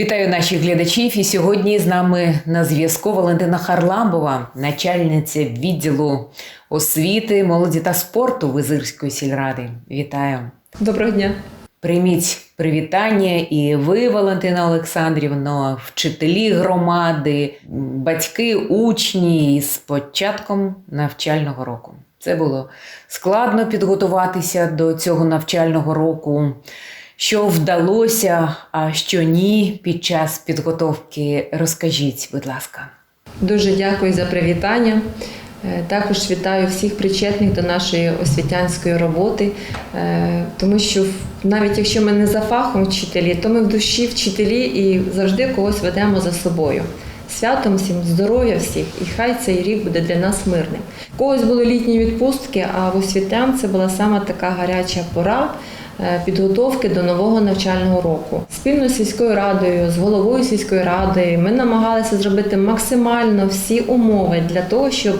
Вітаю наших глядачів. І сьогодні з нами на зв'язку Валентина Харламбова, начальниця відділу освіти, молоді та спорту Визирської сільради. Вітаю. Доброго дня. Прийміть привітання і ви, Валентина Олександрівна, вчителі громади, батьки, учні з початком навчального року. Це було складно підготуватися до цього навчального року. Що вдалося, а що ні під час підготовки, розкажіть, будь ласка. Дуже дякую за привітання. Е, Також вітаю всіх причетних до нашої освітянської роботи, е, тому що навіть якщо ми не за фахом вчителі, то ми в душі вчителі і завжди когось ведемо за собою. Святом всім, здоров'я всіх, і хай цей рік буде для нас мирним. У когось були літні відпустки, а в освітян це була саме така гаряча пора підготовки до нового навчального року. Спільно з сільською радою, з головою сільської ради, ми намагалися зробити максимально всі умови для того, щоб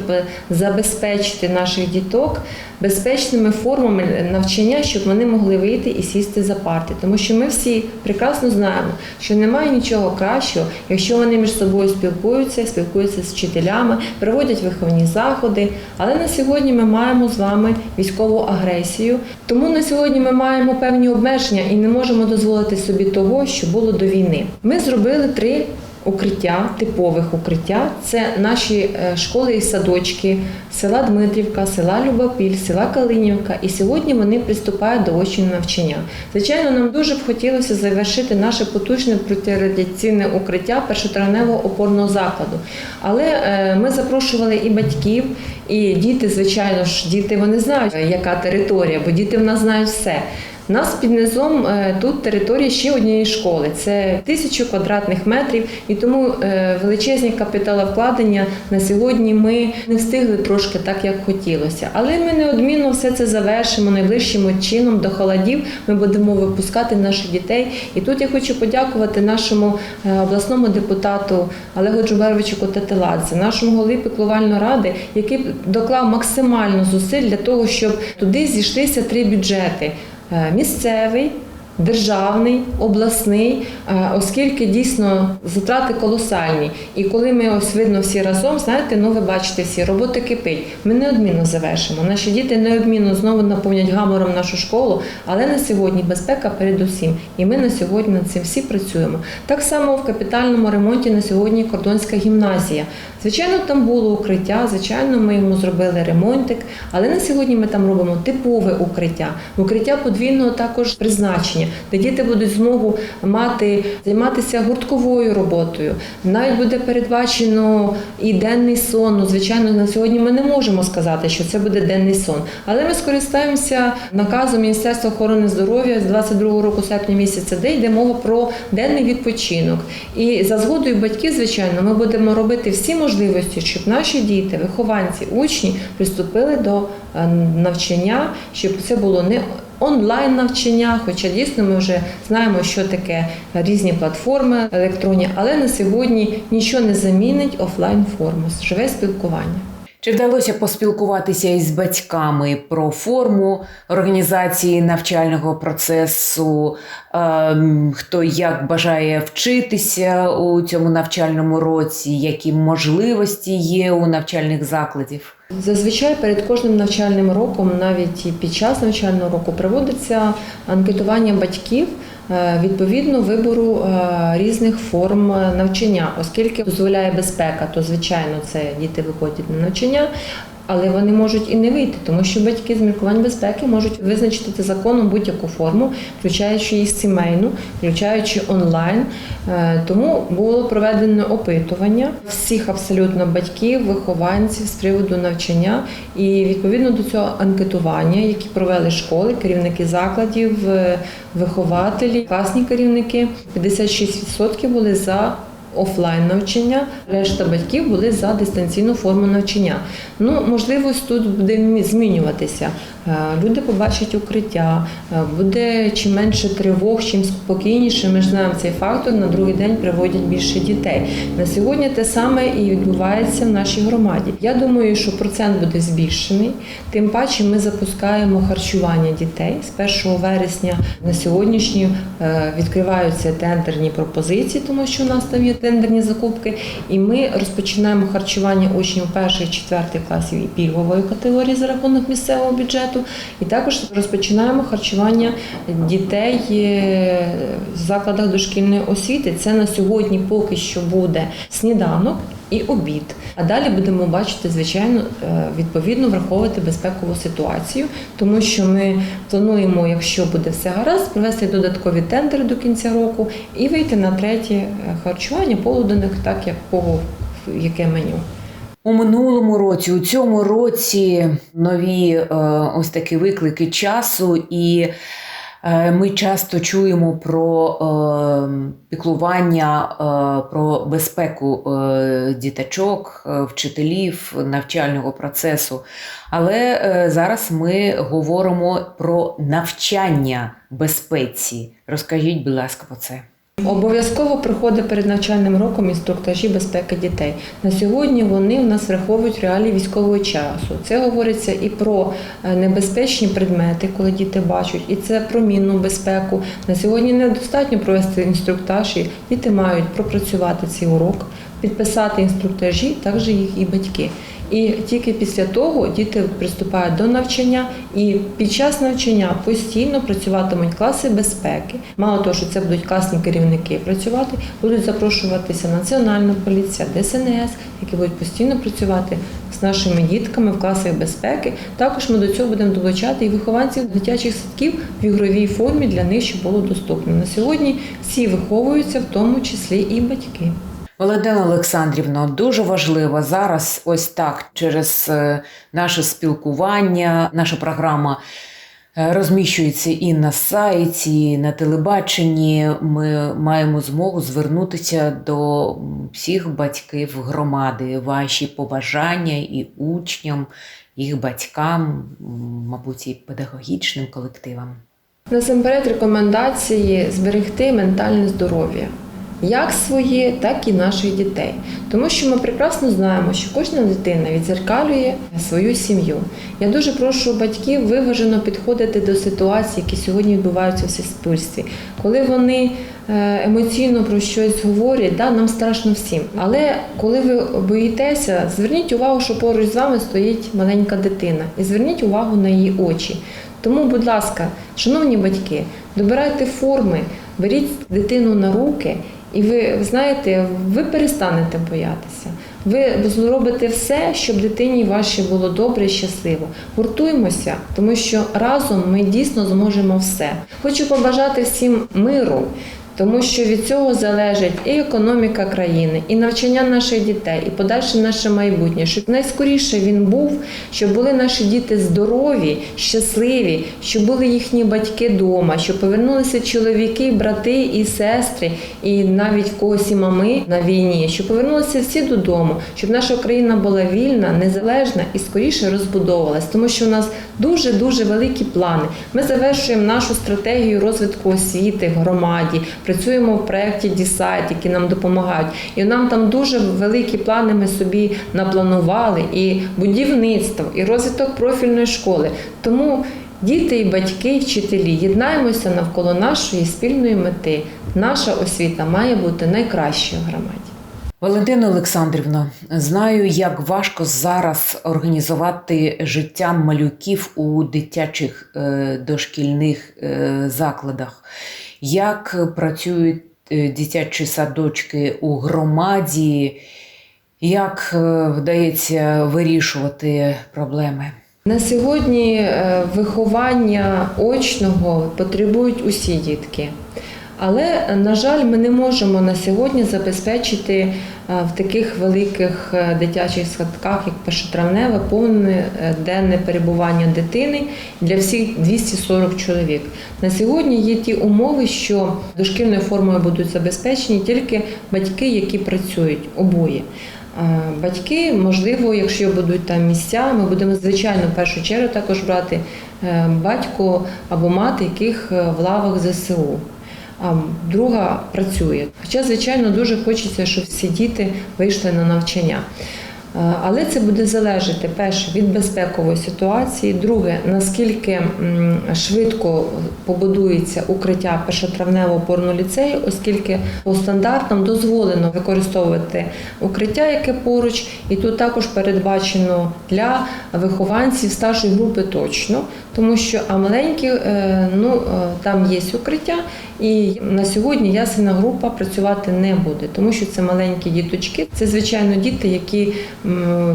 забезпечити наших діток безпечними формами навчання, щоб вони могли вийти і сісти за парти. Тому що ми всі прекрасно знаємо, що немає нічого кращого, якщо вони між собою спілкуються, спілкуються з вчителями, проводять виховні заходи. Але на сьогодні ми маємо з вами військову агресію. Тому на сьогодні ми маємо певні обмеження і не можемо дозволити собі того, що було до війни. Ми зробили три. Укриття, типових укриття це наші е, школи і садочки села Дмитрівка, села Любопіль, села Калинівка. І сьогодні вони приступають до очного навчання. Звичайно, нам дуже б хотілося завершити наше потужне протирадіаційне укриття першотравневого опорного закладу. Але е, ми запрошували і батьків, і діти, звичайно ж, діти вони знають, е, яка територія, бо діти в нас знають все. Нас під низом е, тут територія ще однієї школи. Це тисячу квадратних метрів, і тому е, величезні капіталовкладення на сьогодні ми не встигли трошки так, як хотілося. Але ми неодмінно все це завершимо найближчим чином до холодів. Ми будемо випускати наших дітей. І тут я хочу подякувати нашому е, обласному депутату Олегу Джубаровичу Котетеладзе, нашому голові піклувальної ради, який доклав максимально зусиль для того, щоб туди зійшлися три бюджети. Е, місцевий, державний, обласний, е, оскільки дійсно затрати колосальні. І коли ми ось видно всі разом, знаєте, ну ви бачите всі, робота кипить. Ми неодмінно завершимо. Наші діти неодмінно знову наповнять гамором нашу школу, але на сьогодні безпека передусім. І ми на сьогодні над цим всі працюємо. Так само в капітальному ремонті на сьогодні кордонська гімназія. Звичайно, там було укриття, звичайно, ми йому зробили ремонтик, але на сьогодні ми там робимо типове укриття, укриття подвійного також призначення, де діти будуть змогу мати займатися гуртковою роботою. Навіть буде передбачено і денний сон. Ну, звичайно, на сьогодні ми не можемо сказати, що це буде денний сон. Але ми скористаємося наказом Міністерства охорони здоров'я з 22 року серпня місяця, де йде мова про денний відпочинок. І за згодою батьків, звичайно, ми будемо робити всі можливості, щоб наші діти, вихованці, учні приступили до е, навчання, щоб це було не онлайн навчання, хоча дійсно ми вже знаємо, що таке різні платформи електронні, але на сьогодні нічого не замінить офлайн форму, живе спілкування. Чи вдалося поспілкуватися із батьками про форму організації навчального процесу? Ем, Хто як бажає вчитися у цьому навчальному році? Які можливості є у навчальних закладів? Зазвичай перед кожним навчальним роком, навіть і під час навчального року, проводиться анкетування батьків відповідно вибору е, різних форм навчання, оскільки дозволяє безпека, то звичайно це діти виходять на навчання. Але вони можуть і не вийти, тому що батьки з міркувань безпеки можуть визначити законом будь-яку форму, включаючи і сімейну, включаючи онлайн. Е, Тому було проведено опитування всіх абсолютно батьків, вихованців з приводу навчання. І відповідно до цього анкетування, які провели школи, керівники закладів, е, вихователі, класні керівники, 56% були за офлайн навчання, решта батьків були за дистанційну форму навчання. Ну, можливо, тут буде змінюватися. Е, Люди побачать укриття, е, буде чим менше тривог, чим спокійніше. Ми ж знаємо цей фактор. На другий день приводять більше дітей. На сьогодні те саме і відбувається в нашій громаді. Я думаю, що процент буде збільшений. Тим паче ми запускаємо харчування дітей з 1 вересня. На сьогоднішній е, відкриваються тендерні пропозиції, тому що у нас там є тендерні закупки. І ми розпочинаємо харчування учнів перших четвертих класів і пільгової категорії за рахунок місцевого бюджету. І також розпочинаємо харчування дітей е, в закладах дошкільної освіти. Це на сьогодні поки що буде сніданок і обід. А далі будемо бачити, звичайно, е, відповідно враховувати безпекову ситуацію, тому що ми плануємо, якщо буде все гаразд, провести додаткові тендери до кінця року і вийти на третє е, харчування полуденних, так як кого яке меню. У минулому році, у цьому році нові е, ось такі виклики часу, і ми часто чуємо про е, піклування, е, про безпеку е, діточок, е, вчителів, навчального процесу. Але е, зараз ми говоримо про навчання безпеці. Розкажіть, будь ласка, про це. Обов'язково проходить перед навчальним роком інструктажі безпеки дітей. На сьогодні вони в нас враховують реалії військового часу. Це говориться і про е, небезпечні предмети, коли діти бачать, і це про мінну безпеку. На сьогодні недостатньо провести інструктаж, і діти мають пропрацювати цей урок, підписати інструктажі, також їх і батьки. І тільки після того діти приступають до навчання, і під час навчання постійно працюватимуть класи безпеки. Мало того, що це будуть класні керівники працювати, будуть запрошуватися Національна поліція, ДСНС, які будуть постійно працювати з нашими дітками в класах безпеки. Також ми до цього будемо долучати і вихованців дитячих садків в ігровій формі для них, щоб було доступно. На сьогодні всі виховуються, в тому числі і батьки. Валентина Олександрівна, дуже важливо зараз, ось так, через е, наше спілкування, наша програма е, розміщується і на сайті, і на телебаченні. Ми маємо змогу звернутися до всіх батьків громади, ваші побажання і учням, їх батькам, мабуть, і педагогічним колективам. Насамперед рекомендації зберегти ментальне здоров'я. Як своє, так і наших дітей. Тому що ми прекрасно знаємо, що кожна дитина відзеркалює свою сім'ю. Я дуже прошу батьків виважено підходити до ситуацій, які сьогодні відбуваються в суспільстві. Коли вони е, емоційно про щось говорять, да, нам страшно всім. Але коли ви боїтеся, зверніть увагу, що поруч з вами стоїть маленька дитина, і зверніть увагу на її очі. Тому, будь ласка, шановні батьки, добирайте форми, беріть дитину на руки, і ви знаєте, ви перестанете боятися. Ви зробите все, щоб дитині вашій було добре і щасливо. Гуртуємося, тому що разом ми дійсно зможемо все. Хочу побажати всім миру. Тому що від цього залежить і економіка країни, і навчання наших дітей, і подальше наше майбутнє. Щоб найскоріше він був, щоб були наші діти здорові, щасливі, щоб були їхні батьки вдома, щоб повернулися чоловіки, брати і сестри, і навіть в когось і мами на війні, щоб повернулися всі додому, щоб наша країна була вільна, незалежна і скоріше розбудовувалась, тому що у нас дуже дуже великі плани. Ми завершуємо нашу стратегію розвитку освіти громаді. Працюємо в проєкті Дісайт, які нам допомагають. І нам там дуже великі плани ми собі напланували, і будівництво, і розвиток профільної школи. Тому діти і батьки, і вчителі єднаємося навколо нашої спільної мети. Наша освіта має бути найкращою в громаді. Валентина Олександрівна, знаю, як важко зараз організувати життя малюків у дитячих е, дошкільних е, закладах. Як працюють е, дитячі садочки у громаді, як е, вдається вирішувати проблеми? На сьогодні е, виховання очного потребують усі дітки. Але, на жаль, ми не можемо на сьогодні забезпечити е, в таких великих е, дитячих садках, як першотравневе, повне е, денне перебування дитини для всіх 240 чоловік. На сьогодні є ті умови, що дошкільною формою будуть забезпечені тільки батьки, які працюють обоє. Батьки, можливо, якщо будуть там місця, ми будемо звичайно в першу чергу також брати батько або мати, яких в лавах ЗСУ. А друга працює. Хоча, звичайно, дуже хочеться, щоб всі діти вийшли на навчання. Е, Але це буде залежати перше від безпекової ситуації, друге, наскільки швидко побудується укриття першотравневого опорного ліцею, оскільки по стандартам дозволено використовувати укриття, яке поруч, і тут також передбачено для вихованців старшої групи точно, тому що а маленькі е, ну е, там є укриття, і на сьогодні ясельна група працювати не буде, тому що це маленькі діточки. Це звичайно діти, які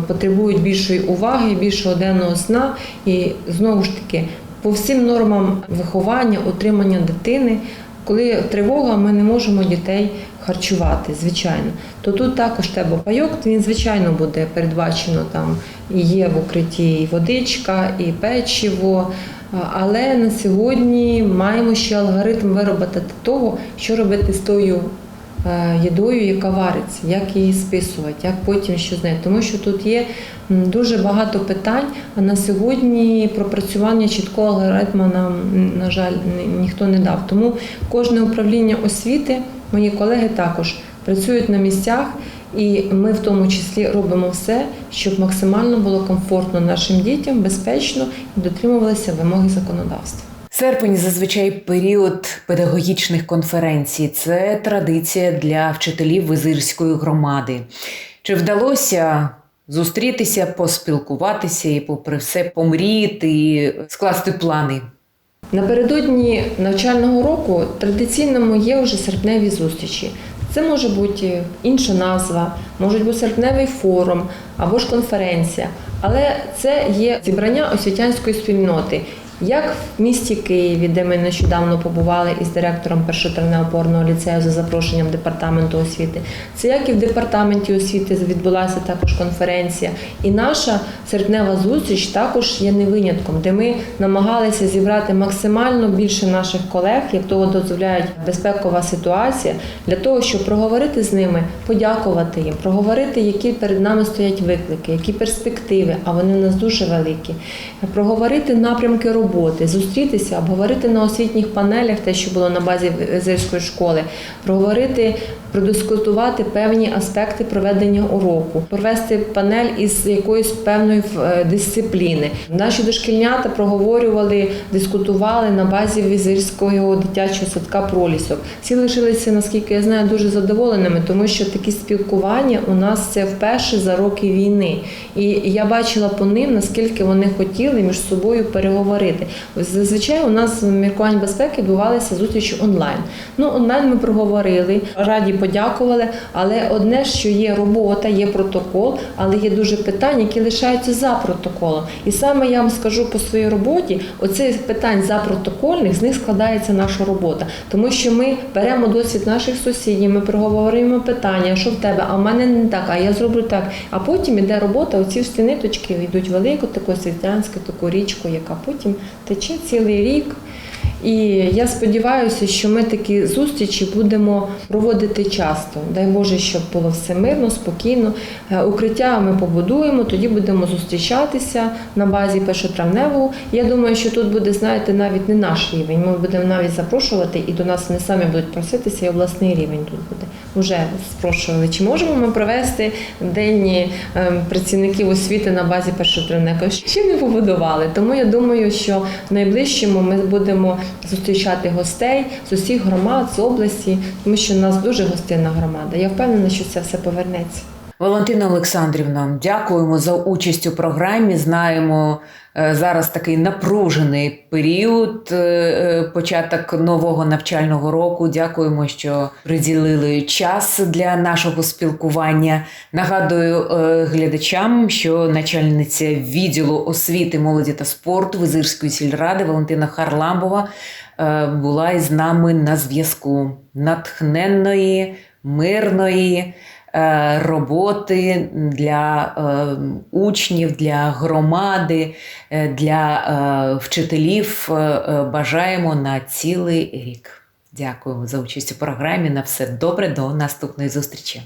потребують більшої уваги, більшого денного сна. І знову ж таки, по всім нормам виховання, утримання дитини, коли тривога, ми не можемо дітей харчувати, звичайно. То тут також треба пайок, він звичайно буде передбачено там і є в укритті і водичка, і печиво. Але на сьогодні маємо ще алгоритм виробити того, що робити з тою їдою, яка вариться, як її списувати, як потім що з нею. Тому що тут є дуже багато питань, а на сьогодні пропрацювання чіткого алгоритму нам, на жаль, ні- ніхто не дав. Тому кожне управління освіти, мої колеги також працюють на місцях. І ми в тому числі робимо все, щоб максимально було комфортно нашим дітям, безпечно і дотримувалися вимоги законодавства. Серпень зазвичай період педагогічних конференцій. Це традиція для вчителів визирської громади. Чи вдалося зустрітися, поспілкуватися і, попри все, помріяти, і скласти плани? Напередодні навчального року традиційному є вже серпневі зустрічі. Це може бути інша назва, може бути серпневий форум або ж конференція. Але це є зібрання освітянської спільноти. Як в місті Києві, де ми нещодавно побували із директором першотравневого ліцею за запрошенням департаменту освіти, це як і в департаменті освіти відбулася також конференція. І наша серпнева зустріч також є не винятком, де ми намагалися зібрати максимально більше наших колег, як того дозволяє безпекова ситуація, для того, щоб проговорити з ними, подякувати їм, проговорити, які перед нами стоять виклики, які перспективи, а вони в нас дуже великі. Проговорити напрямки роботи, зустрітися, обговорити на освітніх панелях те, що було на базі Визирської школи, проговорити, продискутувати певні аспекти проведення уроку, провести панель із якоїсь певної е, дисципліни. Наші дошкільнята проговорювали, дискутували на базі візирського дитячого садка пролісок. Всі лишилися, наскільки я знаю, дуже задоволеними, тому що такі спілкування у нас це вперше за роки війни. І я бачила по ним, наскільки вони хотіли між собою переговорити. Зазвичай у нас міркувань безпеки відбувалися зустрічі онлайн. Ну, онлайн ми проговорили, раді подякували. Але одне, що є робота, є протокол, але є дуже питань, які лишаються за протоколом. І саме я вам скажу по своїй роботі, оцих питань за протокольних з них складається наша робота, тому що ми беремо досвід наших сусідів, ми проговорюємо питання, що в тебе, а в мене не так, а я зроблю так. А потім іде робота, оці всі ниточки йдуть велику таку світлянську таку річку, яка потім тече цілий рік. І я сподіваюся, що ми такі зустрічі будемо проводити часто. Дай Боже, щоб було все мирно, спокійно. Е, Укриття ми побудуємо, тоді будемо зустрічатися на базі першотравневого. Я думаю, що тут буде, знаєте, навіть не наш рівень. Ми будемо навіть запрошувати, і до нас вони самі будуть проситися, і обласний рівень тут буде. Уже спрошували, чи можемо ми провести день ем, працівників освіти на базі першотравневого. Ще не побудували. Тому я думаю, що в найближчому ми будемо зустрічати гостей з усіх громад, з області, тому що в нас дуже гостинна громада. Я впевнена, що це все повернеться. Валентина Олександрівна, дякуємо за участь у програмі. Знаємо е, зараз такий напружений період, е, е, початок нового навчального року. Дякуємо, що приділили час для нашого спілкування. Нагадую глядачам, що начальниця відділу освіти, молоді та спорту Визирської сільради Валентина Харламбова була із нами на зв'язку натхненної, мирної роботи для е, учнів, для громади, е, для е, вчителів. е, е, Бажаємо на цілий рік. Дякую за участь у програмі. На все добре. До наступної зустрічі.